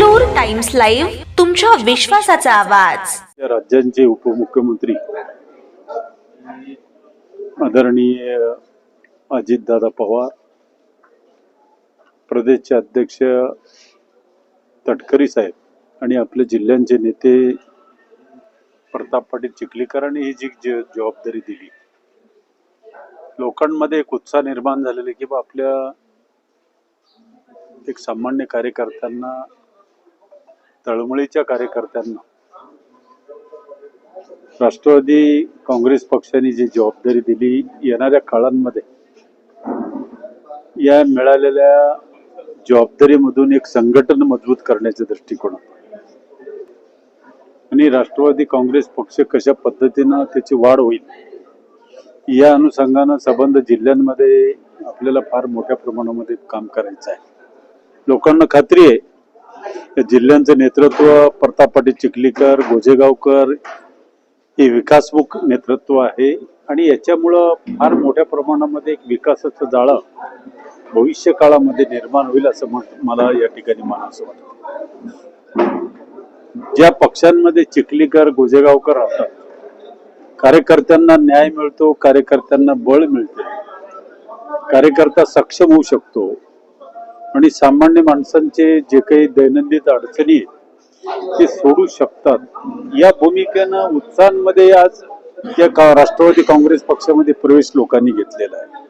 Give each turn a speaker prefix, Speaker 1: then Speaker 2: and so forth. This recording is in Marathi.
Speaker 1: टाइम्स लाईव्ह तुमच्या विश्वासाचा आवाज.
Speaker 2: या राज्यांचे उपमुख्यमंत्री आदरणीय अजितदादा पवार प्रदेशचे अध्यक्ष तटकरी साहेब आणि आपल्या जिल्ह्यांचे नेते प्रताप पाटील चिखलीकरांनी ही जी जबाबदारी दिली. लोकांमध्ये एक उत्साह निर्माण झालेला की बा आपल्या एक सामान्य कार्यकर्त्यांना तळमळीच्या कार्यकर्त्यांना. राष्ट्रवादी काँग्रेस पक्षाने जी जबाबदारी दिली येणाऱ्या काळांमध्ये या मिळालेल्या जबाबदारीमधून एक संघटन मजबूत करण्याच्या दृष्टिकोनात आणि राष्ट्रवादी काँग्रेस पक्ष कशा पद्धतीनं त्याची वाढ होईल या अनुषंगानं संबंध जिल्ह्यांमध्ये आपल्याला फार मोठ्या प्रमाणामध्ये काम करायचं आहे. लोकांना खात्री आहे जिल्ह्यांचं नेतृत्व प्रताप पाटील चिखलीकर गोजेगावकर हे विकासमुख नेतृत्व आहे. आणि याच्यामुळं फार मोठ्या प्रमाणामध्ये एक विकासाचं जाळं भविष्य काळामध्ये निर्माण होईल असं म्हण- मला या ठिकाणी म्हणावंसं वाटतं. ज्या पक्षांमध्ये चिखलीकर गोजेगावकर राहतात कार्यकर्त्यांना न्याय मिळतो कार्यकर्त्यांना बळ मिळते कार्यकर्ता सक्षम होऊ शकतो आणि सामान्य माणसांचे जे काही दैनंदिन अडचणी आहेत ते सोडू शकतात. या भूमिकेनं उत्साहांमध्ये आज या का- राष्ट्रवादी काँग्रेस पक्षामध्ये प्रवेश लोकांनी घेतलेला आहे.